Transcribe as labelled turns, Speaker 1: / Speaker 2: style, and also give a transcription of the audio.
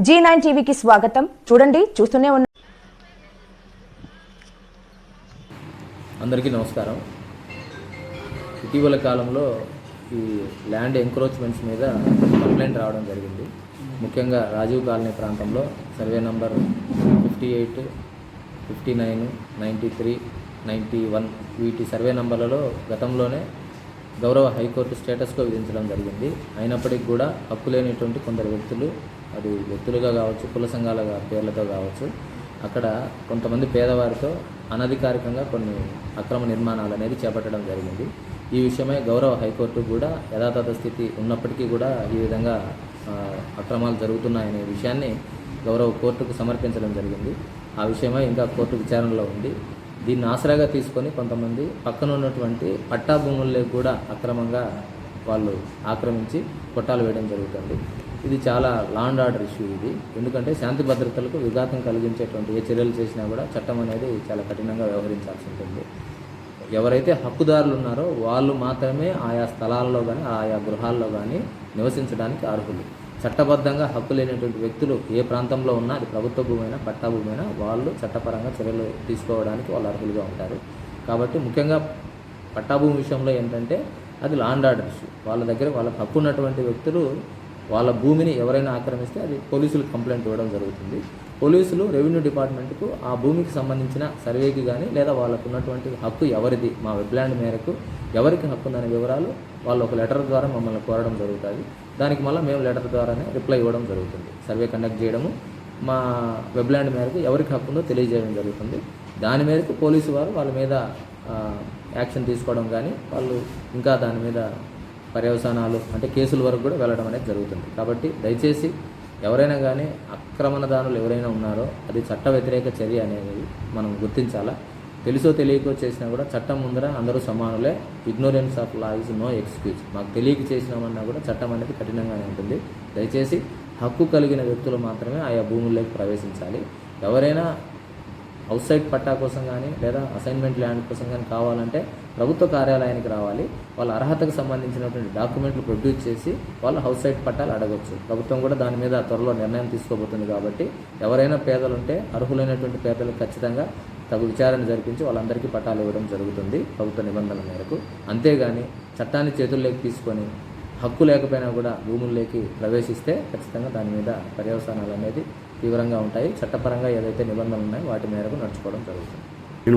Speaker 1: G nine టీవీకి స్వాగతం. చూడండి చూస్తూనే ఉన్నా
Speaker 2: అందరికీ నమస్కారం. ఇటీవల కాలంలో ఈ ల్యాండ్ ఎంక్రోచ్మెంట్స్ మీద కంప్లైంట్ రావడం జరిగింది. ముఖ్యంగా రాజీవ్ కాలనీ ప్రాంతంలో survey number fifty eight fifty nine ninety three ninety one వీటి సర్వే నంబర్లలో గతంలోనే గౌరవ హైకోర్టు స్టేటస్గా విధించడం జరిగింది. అయినప్పటికీ కూడా హక్కు లేనిటువంటి కొందరు వ్యక్తులు అది వ్యక్తులుగా కావచ్చు కుల సంఘాల పేర్లతో కావచ్చు అక్కడ కొంతమంది పేదవారితో అనధికారికంగా కొన్ని అక్రమ నిర్మాణాలు అనేది చేపట్టడం జరిగింది. ఈ విషయమై గౌరవ హైకోర్టు కూడా యథాతథ స్థితి ఉన్నప్పటికీ కూడా ఈ విధంగా అక్రమాలు జరుగుతున్నాయనే విషయాన్ని గౌరవ కోర్టుకు సమర్పించడం జరిగింది. ఆ విషయమై ఇంకా కోర్టు విచారణలో ఉంది. దీన్ని ఆసరాగా తీసుకొని కొంతమంది పక్కన ఉన్నటువంటి పట్టా భూముల్లో కూడా అక్రమంగా వాళ్ళు ఆక్రమించి కొట్టాలు వేయడం జరుగుతుంది. ఇది చాలా లాండ్ ఆర్డర్ ఇష్యూ ఇది. ఎందుకంటే శాంతి భద్రతలకు విఘాతం కలిగించేటువంటి ఏ చర్యలు చేసినా కూడా చట్టం అనేది చాలా కఠినంగా వ్యవహరించాల్సి ఉంటుంది. ఎవరైతే హక్కుదారులు ఉన్నారో వాళ్ళు మాత్రమే ఆయా స్థలాల్లో కానీ ఆయా గృహాల్లో కానీ నివసించడానికి అర్హులు. చట్టబద్ధంగా హక్కు లేనటువంటి వ్యక్తులు ఏ ప్రాంతంలో ఉన్నా అది ప్రభుత్వ భూమైనా పట్టా భూమైనా వాళ్ళు చట్టపరంగా చర్యలు తీసుకోవడానికి వాళ్ళు అర్హులుగా ఉంటారు. కాబట్టి ముఖ్యంగా పట్టాభూమి విషయంలో ఏంటంటే అది లాండ్ ఆర్డర్ ఇష్యూ. వాళ్ళ దగ్గర వాళ్ళకి హక్కు ఉన్నటువంటి వ్యక్తులు వాళ్ళ భూమిని ఎవరైనా ఆక్రమిస్తే అది పోలీసులకు కంప్లైంట్ ఇవ్వడం జరుగుతుంది. పోలీసులు రెవెన్యూ డిపార్ట్మెంట్కు ఆ భూమికి సంబంధించిన సర్వేకి కానీ లేదా వాళ్ళకు ఉన్నటువంటి హక్కు ఎవరిది మా వెబ్లాండ్ మేరకు ఎవరికి హక్కు ఉందనే వివరాలు వాళ్ళు ఒక లెటర్ ద్వారా మమ్మల్ని కోరడం జరుగుతుంది దానికి మళ్ళీ మేము లెటర్ ద్వారానే రిప్లై ఇవ్వడం జరుగుతుంది. సర్వే కండక్ట్ చేయడము మా వెబ్లాండ్ మేరకు ఎవరికి హక్కు ఉందో తెలియజేయడం జరుగుతుంది. దాని మేరకు పోలీసు వారు వాళ్ళ మీద యాక్షన్ తీసుకోవడం కానీ వాళ్ళు ఇంకా దాని మీద పర్యవసానాలు అంటే కేసుల వరకు కూడా వెళ్ళడం అనేది జరుగుతుంది. కాబట్టి దయచేసి ఎవరైనా కానీ ఆక్రమణదారులు ఎవరైనా ఉన్నారో అది చట్ట వ్యతిరేక చర్య అనేది మనం గుర్తించాలా? తెలుసో తెలియకో చేసినా కూడా చట్టం ముందర అందరూ సమానులే. Ignorance of law is no excuse మాకు తెలియక చేసినామన్నా కూడా చట్టం అనేది కఠినంగానే ఉంటుంది. దయచేసి హక్కు కలిగిన వ్యక్తులు మాత్రమే ఆయా భూముల్లోకి ప్రవేశించాలి. ఎవరైనా హౌస్ సైడ్ పట్టా కోసం కానీ లేదా అసైన్మెంట్ ల్యాండ్ కోసం కానీ కావాలంటే ప్రభుత్వ కార్యాలయానికి రావాలి. వాళ్ళ అర్హతకు సంబంధించినటువంటి డాక్యుమెంట్లు ప్రొడ్యూస్ చేసి వాళ్ళు హౌస్ సైట్ పట్టాలు అడగవచ్చు ప్రభుత్వం కూడా దాని మీద త్వరలో నిర్ణయం తీసుకోబోతుంది కాబట్టి ఎవరైనా పేదలుంటే అర్హులైనటువంటి పేదలకు ఖచ్చితంగా తగు విచారణ జరిపించి వాళ్ళందరికీ పట్టాలు ఇవ్వడం జరుగుతుంది ప్రభుత్వ నిబంధనల మేరకు. అంతేగాని చట్టాన్ని చేతుల్లోకి తీసుకొని హక్కు లేకపోయినా కూడా భూముల్లోకి ప్రవేశిస్తే ఖచ్చితంగా దాని మీద పర్యవసానాలు అనేది తీవ్రంగా ఉంటాయి. చట్టపరంగా ఏదైతే నిబంధనలు ఉన్నాయో వాటి మేరకు నడుచుకోవడం జరుగుతుంది.